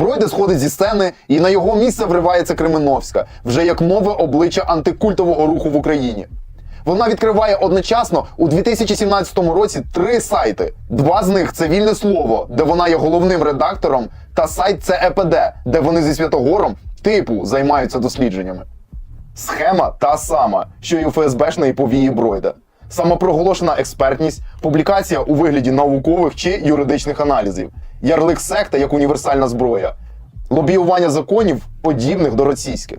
Бройде сходить зі сцени, і на його місце вривається Кременовська, вже як нове обличчя антикультового руху в Україні. Вона відкриває одночасно у 2017 році три сайти. Два з них це вільне слово, де вона є головним редактором, та сайт це ЕПД, де вони зі Святогором типу займаються дослідженнями. Схема та сама, що і у ФСБшної повії Бройда. Самопроголошена експертність, публікація у вигляді наукових чи юридичних аналізів, ярлик секта як універсальна зброя, лобіювання законів, подібних до російських.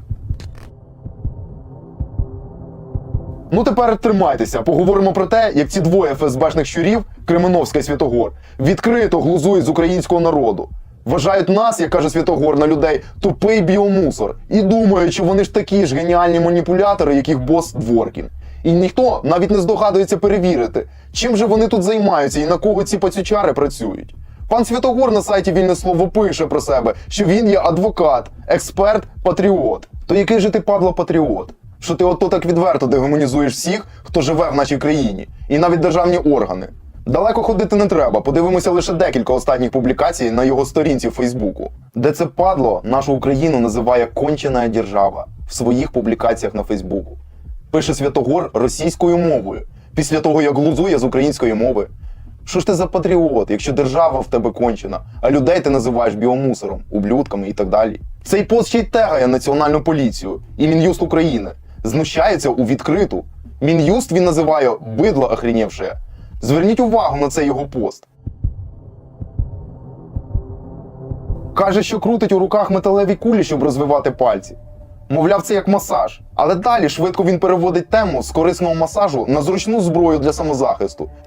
Ну тепер тримайтеся. Поговоримо про те, як ці двоє ФСБшних щурів, Кременовська і Святогор, відкрито глузують з українського народу. Вважають нас, як каже Святогор, на людей тупий біомусор. І думають, що вони ж такі ж геніальні маніпулятори, як їх бос Дворкін. І ніхто навіть не здогадується перевірити, чим же вони тут займаються і на кого ці пацючари працюють. Пан Святогор на сайті Вільне Слово пише про себе, що він є адвокат, експерт, патріот. То який же ти, Павло, патріот? Що ти ото так відверто дегуманізуєш всіх, хто живе в нашій країні, і навіть державні органи. Далеко ходити не треба. Подивимося лише декілька останніх публікацій на його сторінці в Фейсбуку, де це падло нашу Україну називає кончена держава в своїх публікаціях на Фейсбуку. Пише Святогор російською мовою, після того як глузує з української мови. Що ж ти за патріот, якщо держава в тебе кончена, а людей ти називаєш біомусором, ублюдками і так далі? Цей пост ще й тегає Національну поліцію і Мін'юст України. Знущається у відкриту. Мін'юст він називає бидло охренівше. Зверніть увагу на цей його пост. Каже, що крутить у руках металеві кулі, щоб розвивати пальці. Мовляв, це як масаж. Але далі швидко він переводить тему з корисного масажу на зручну зброю для самозахисту